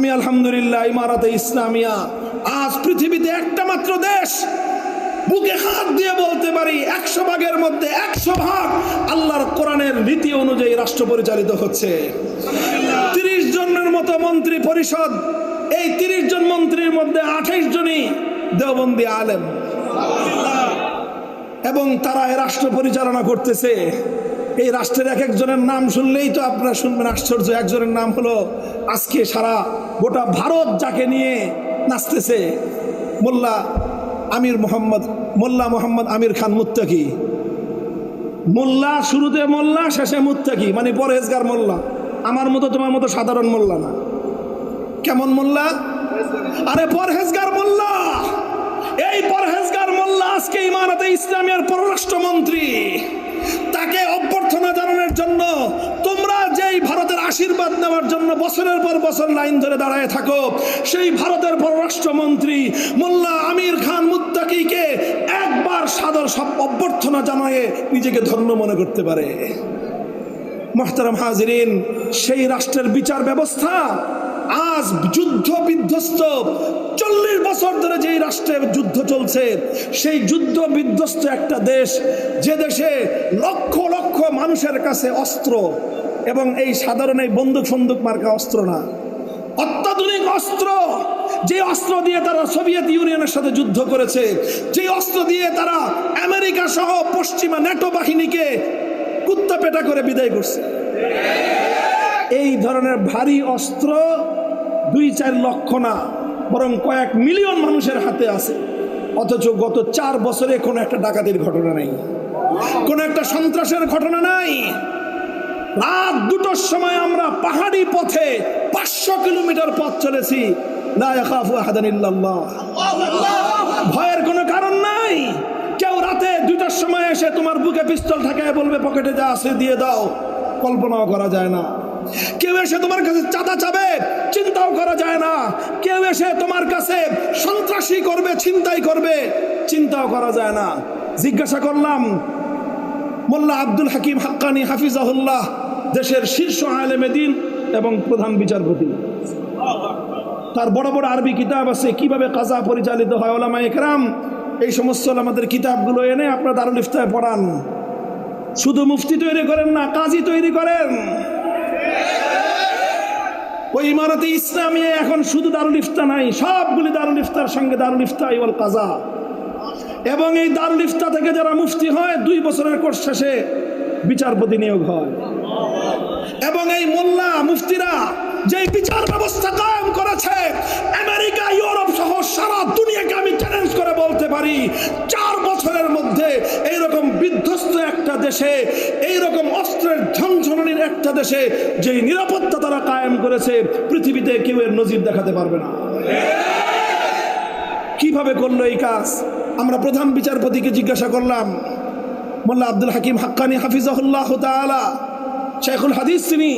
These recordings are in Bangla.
আমি আলহামদুলিল্লাহ, ইমারাতে ইসলামিয়া। আজ পৃথিবীতে একটা মাত্র দেশ। বুকে হাত দিয়ে বলতে পারি, একশো ভাগের মধ্যে একশো ভাগ আল্লাহর কোরআনের নীতি অনুযায়ী রাষ্ট্র পরিচালিত হচ্ছে। তিরিশ জনের মতো মন্ত্রী পরিষদ, এই তিরিশ জন মন্ত্রীর মধ্যে আঠাইশ জনই দেওবন্দি আলেম। এবং তারা এই রাষ্ট্র পরিচালনা করতেছে। এই রাষ্ট্রের এক একজনের নাম শুনলেই তো আপনারা শুনবেন আশ্চর্য। একজনের নাম হলো আজকে সারা গোটা ভারত যাকে নিয়ে নাচতেছে, মোল্লা আমির মোহাম্মদ, মোল্লা মোহাম্মদ আমির খান মুত্তাকি। মোল্লা শুরুতে মোল্লা, শেষে মুত্তাকি মানে পরহেজগার মোল্লা। আমার মতো, তোমার মতো সাধারণ মোল্লা না। কেমন মোল্লা? আরে পরহেজগার মোল্লা! এই পরহেজগার মোল্লা আজকে ইমারতে ইসলামের পররাষ্ট্রমন্ত্রী। তাকে অভ্যর্থনা জানানোর জন্য আশীর্বাদ নেওয়ার জন্য বছরের পর বছর লাইন ধরে দাঁড়ায় থাকো। সেই ভারতের পররাষ্ট্রমন্ত্রী মোল্লা আমির খান মুত্তাকিকে একবার সাদর সব অভ্যর্থনা জানায় নিজেকে ধন্য মনে করতে পারে। মোহতারাম হাজিরিন, সেই রাষ্ট্রের বিচার ব্যবস্থা আজ যুদ্ধ বিধ্বস্ত। চল্লিশ বছর ধরে যেই রাষ্ট্রে যুদ্ধ চলছে, সেই যুদ্ধ বিধ্বস্ত একটা দেশ, যে দেশে লক্ষ লক্ষ মানুষের কাছে অস্ত্র এবং এই সাধারণ এই বন্দুক সন্দুক মার্কা অস্ত্র না। অত্যাধুনিক অস্ত্র যে অস্ত্র দিয়ে তারা সোভিয়েত ইউনিয়নের সাথে যুদ্ধ করেছে, যে অস্ত্র দিয়ে তারা আমেরিকা সহ পশ্চিমা ন্যাটো বাহিনীকে কুত্তা পেটা করে বিদায় করছে। এই ধরনের ভারী অস্ত্র দুই চার লক্ষ না, বরং কয়েক মিলিয়ন মানুষের হাতে আছে। অথচ গত চার বছরে কোনো একটা ডাকাতির ঘটনা নেই। কোনো একটা সন্ত্রাসের ঘটনা নাই। রাত দুটোর সময় আমরা পাহাড়ি পথে পাঁচশো কিলোমিটার পথ চলেছি। ভয়ের কোনো কারণ নাই। কেউ রাতে দুইটার সময় এসে তোমার বুকে পিস্তল ঠেকায় বলবে, পকেটে যা আছে দিয়ে দাও। কল্পনাও করা যায় না। কেউ এসে তোমার কাছে চাঁদা চাবে, চিন্তাও করা যায় না। কেউ এসে তোমার কাছে সন্ত্রাসী করবে চিন্তাই করবে, চিন্তাও করা যায় না। জিজ্ঞাসা করলাম মোল্লা আব্দুল হাকিম হাক্কানি হাফিজাহুল্লাহ, দেশের শীর্ষ আলেমে দিন এবং প্রধান বিচারপতি। তার বড় বড় আরবি কিতাব আছে, কীভাবে কাজা পরিচালিত হয় ওলামা একরাম এই সমস্ত আমাদের কিতাবগুলো এনে আপনার দারুল ইফতায় পড়ান। শুধু মুফতি তৈরি করেন না, কাজী তৈরি করেন। ওই ইমারতে ইসলামী এখন শুধু দারুল ইফতা নাই, সবগুলি দারুল ইফতার সঙ্গে দারুল ইফতা ওয়াল কাজা। এবং এই দারুল ইফতা থেকে যারা মুফতি হয়, দুই বছরের কোর্স শেষে বিচারপতি নিয়োগ হয়। এবং এই মোল্লা মুফতিরা যে বিচার ব্যবস্থা কায়েম করেছে, আমেরিকা, ইউরোপ সহ সারা দুনিয়াকে আমি চ্যালেঞ্জ করে বলতে পারি, চার বছরের মধ্যে এইরকম বিধ্বস্ত একটা দেশে, এইরকম অস্ত্রের ঝনঝনানির একটা দেশে যে নিরাপত্তা তারা কায়েম করেছে, পৃথিবীতে কেউ এর নজির দেখাতে পারবে না। কীভাবে করল এই কাজ? আমরা প্রধান বিচারপতিকে জিজ্ঞাসা করলাম, মোল্লা আব্দুল হাকিম হাক্কানি হাফিজাহুল্লাহ তাআলা শেখুল হাদিস তিনি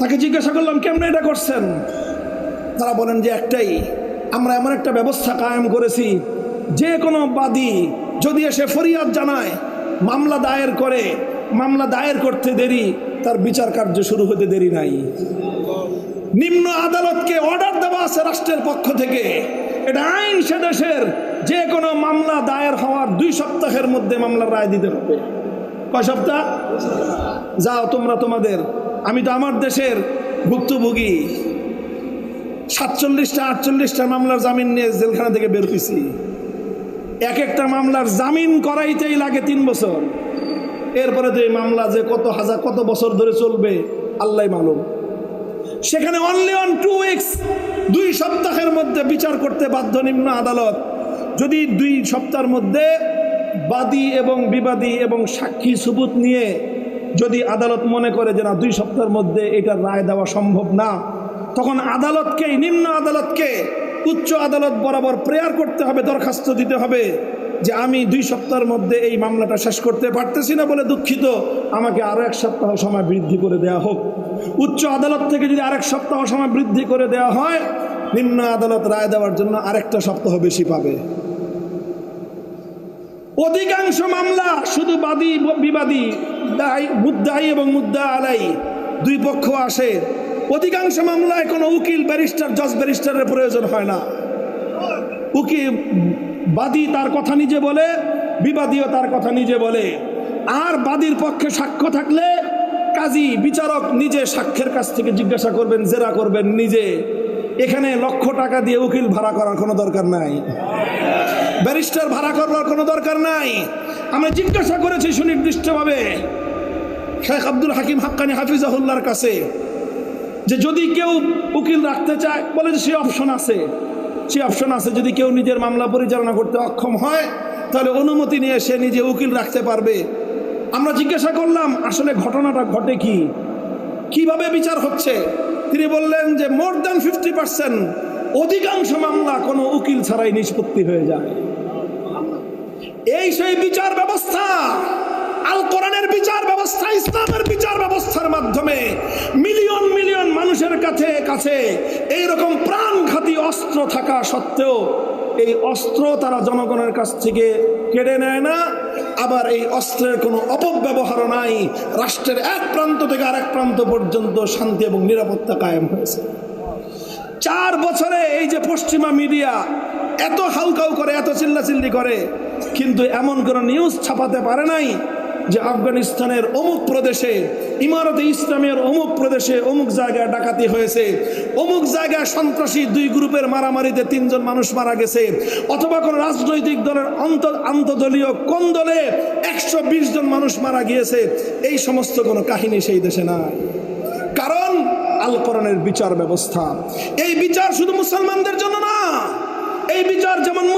তাকে জিজ্ঞাসা করলাম, কেমন এটা করছেন? তারা বলেন যে একটাই, আমরা এমন একটা ব্যবস্থা কায়েম করেছি, যে কোনো বাদী যদি এসে ফরিয়াদ জানায়, মামলা দায়ের করে, মামলা দায়ের করতে দেরি, তার বিচার কার্য শুরু হতে দেরি নাই। নিম্ন আদালতকে অর্ডার দেওয়া আছে রাষ্ট্রের পক্ষ থেকে। এটা আইন সে দেশের যে কোনো মামলা দায়ের হওয়ার দুই সপ্তাহের মধ্যে মামলার রায় দিতে হবে। কয় সপ্তাহ? যাও, তোমরা তোমাদের। আমি তো আমার দেশের ভুক্তভোগী। সাতচল্লিশটা, আটচল্লিশটা মামলার জামিন নিয়ে জেলখানা থেকে বের হয়েছি এক একটা মামলার জামিন করাইতেই লাগে তিন বছর। এরপরে তো এই মামলা যে কত হাজার, কত বছর ধরে চলবে আল্লাহ মালুম। সেখানে অনলি অন টু উইকস দুই সপ্তাহের মধ্যে বিচার করতে বাধ্য নিম্ন আদালত। যদি দুই সপ্তাহের মধ্যে বাদী এবং বিবাদী এবং সাক্ষী সুবুত নিয়ে যদি আদালত মনে করে যে না, দুই সপ্তাহের মধ্যে এটা রায় দেওয়া সম্ভব না, তখন আদালতকেই, নিম্ন আদালতকে উচ্চ আদালত বরাবর প্রেয়ার করতে হবে, দরখাস্ত দিতে হবে যে আমি দুই সপ্তাহের মধ্যে এই মামলাটা শেষ করতে পারতেছি না বলে দুঃখিত। আমাকে আরও এক সপ্তাহ সময় বৃদ্ধি করে দেওয়া হোক। উচ্চ আদালত থেকে যদি আরেক সপ্তাহ সময় বৃদ্ধি করে দেওয়া হয়, নিম্ন আদালত রায় দেওয়ার জন্য আরেকটা সপ্তাহ বেশি পাবে। অধিকাংশ মামলা শুধু বাদী, বিবাদী, দায়ী মুদ্দায়ী এবং মুদ্দা আলাই দুই পক্ষ আসে। অধিকাংশ মামলায় কোনো উকিল, ব্যারিস্টার, জজ ব্যারিস্টারের প্রয়োজন হয় না। উকিল, বাদী তার কথা নিজে বলে, বিবাদীও তার কথা নিজে বলে। আর বাদীর পক্ষে সাক্ষ্য থাকলে কাজী বিচারক নিজে সাক্ষ্যের কাছ থেকে জিজ্ঞাসা করবেন, জেরা করবেন নিজে। এখানে লক্ষ টাকা দিয়ে উকিল ভাড়া করার কোনো দরকার নাই। ব্যারিস্টার ভাড়া করবার কোনো দরকার নাই। আমরা জিজ্ঞাসা করেছি সুনির্দিষ্টভাবে শেখ আব্দুল হাকিম হাক্কানি হাফিজাহুল্লার কাছে যে যদি কেউ উকিল রাখতে চায়, বলে যে সে অপশন আছে। সে অপশন আছে, যদি কেউ নিজের মামলা পরিচালনা করতে অক্ষম হয়, তাহলে অনুমতি নিয়ে সে নিজে উকিল রাখতে পারবে। আমরা জিজ্ঞাসা করলাম, আসলে ঘটনাটা ঘটে কি? কীভাবে বিচার হচ্ছে? তিনি বললেন যে, মোর দ্যান ফিফটি পার্সেন্ট, অধিকাংশ মামলা কোনো উকিল ছাড়াই নিষ্পত্তি হয়ে যায়। এই সেই বিচার ব্যবস্থা, আল কোরআনের বিচার ব্যবস্থা, ইসলামের বিচার ব্যবস্থার মাধ্যমে মিলিয়ন মিলিয়ন মানুষের কাছে কাছে এই রকম প্রাণঘাতী অস্ত্র থাকা সত্ত্বেও এই অস্ত্র তারা জনগণের কাছ থেকে কেড়ে নেয় না। আবার এই অস্ত্রের কোনো অপব্যবহারও নাই। রাষ্ট্রের এক প্রান্ত থেকে আরেক প্রান্ত পর্যন্ত শান্তি এবং নিরাপত্তা কায়েম হয়েছে। চার বছরে এই যে পশ্চিমা মিডিয়া এত হাউকাউ করে, এত চিল্লাচিল্লি করে, কিন্তু এমন কোনো নিউজ ছাপাতে পারে নাই যে আফগানিস্তানের অমুক প্রদেশে ইমারতে ইসলামের অমুক প্রদেশে অমুক জায়গায় ডাকাতি হয়েছে, অমুক জায়গায় সন্ত্রাসী দুই গ্রুপের মারামারিতে তিনজন মানুষ মারা গেছে, অথবা কোনো রাজনৈতিক দলের অন্ত আন্তদলীয় কোন দলে একশো বিশ জন মানুষ মারা গিয়েছে, এই সমস্ত কোনো কাহিনী সেই দেশে নাই। কারণ আল কোরআনের বিচার ব্যবস্থা। এই বিচার শুধু মুসলমানদের জন্য না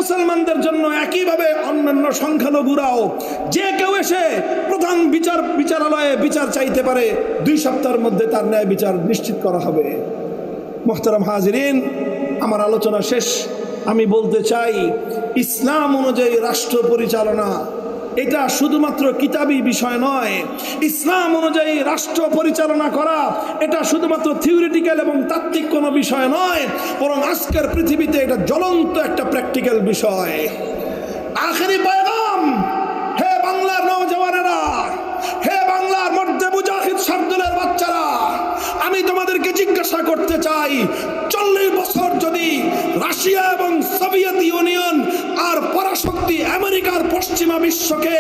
মুসলমানদের জন্য একইভাবে অন্যান্য সংখ্যালঘুরাও যে কেউ এসে প্রধান বিচার, বিচারালয়ে বিচার চাইতে পারে, দুই সপ্তাহের মধ্যে তার ন্যায় বিচার নিশ্চিত করা হবে। মোহতারাম হাজরিন, আমার আলোচনা শেষ। আমি বলতে চাই, ইসলাম অনুযায়ী রাষ্ট্র পরিচালনা এটা শুধুমাত্র কিতাবি বিষয় নয়। ইসলাম অনুযায়ী রাষ্ট্র পরিচালনা করা, এটা শুধুমাত্র থিওরিটিক্যাল এবং তাত্ত্বিক কোনো বিষয় নয়, বরং আজকের পৃথিবীতে এটা জ্বলন্ত একটা প্র্যাকটিক্যাল বিষয়। আখেরি পয়গাম, হে বাংলার নৌজওয়ানেরা হে বাংলার মধ্যে মুজাহিদ শার্দুলের বাচ্চারা, আমি তোমাদেরকে জিজ্ঞাসা করতে চাই, চল্লিশ বছর যদি রাশিয়া এবং সোভিয়েত ইউনিয়ন পরাশক্তি আমেরিকার পশ্চিমা বিশ্বকে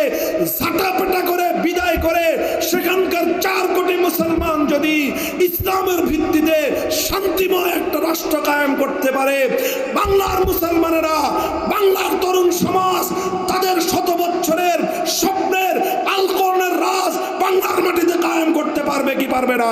ঝাঁটাপেটা করে বিদায় করে সেখানকার চার কোটি মুসলমান যদি ইসলামের ভিত্তিতে শান্তিময় একটা রাষ্ট্র কায়েম করতে পারে, বাংলার মুসলমানেরা, বাংলার তরুণ সমাজ তাদের শত বছরের স্বপ্নের আলকর্ণের রাজ বাংলার মাটিতে কায়েম করতে পারবে কি পারবে না?